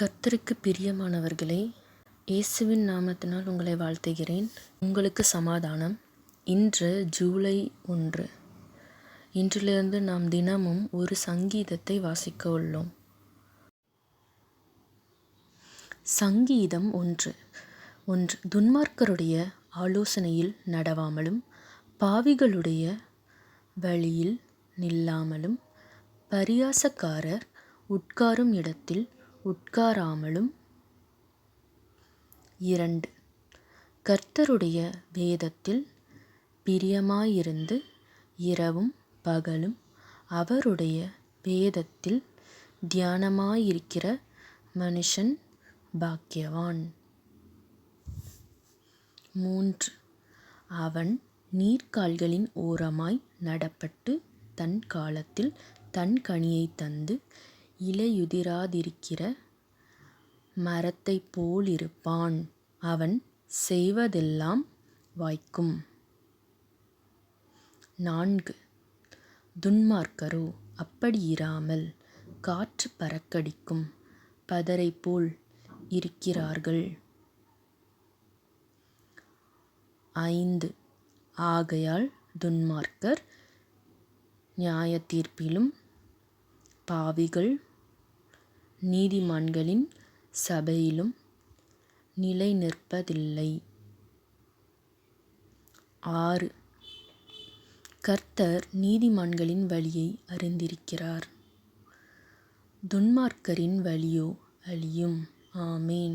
கர்த்தருக்கு பிரியமானவர்களே இயேசுவின் நாமத்தினால் உங்களை வாழ்த்துகிறேன். உங்களுக்கு சமாதானம். இன்று ஜூலை ஒன்று. இன்றிலிருந்து நாம் தினமும் ஒரு சங்கீதத்தை வாசிக்க உள்ளோம். சங்கீதம் ஒன்று. ஒன்று துன்மார்க்கருடைய ஆலோசனையில் நடவாமலும் பாவிகளுடைய வழியில் நில்லாமலும் பரியாசக்காரர் உட்காரும் இடத்தில் உட்காராமலும். இரண்டு கர்த்தருடைய வேதத்தில் பிரியமாயிருந்து இரவும் பகலும் அவருடைய வேதத்தில் தியானமாயிருக்கிற மனுஷன் பாக்கியவான். மூன்று அவன் நீர்க்கால்களின் ஓரமாய் நடப்பட்டு தன் காலத்தில் தன் கனியைத் தந்து இலையுதிராதிருக்கிற மரத்தைப் போலிருப்பான் அவன் செய்வதெல்லாம் வாய்க்கும். நான்கு துன்மார்க்கரோ அப்படியிராமல் காற்று பறக்கடிக்கும் பதரைப்போல் இருக்கிறார்கள். ஐந்து ஆகையால் துன்மார்க்கர் நியாயத்தீர்ப்பிலும் பாவிகள் நீதிமான்களின் சபையிலும் நிலைநிற்பதில்லை. ஆறு கர்த்தர் நீதிமான்களின் வழியை அறிந்திருக்கிறார் துன்மார்க்கரின் வழியோ அழியும். ஆமேன்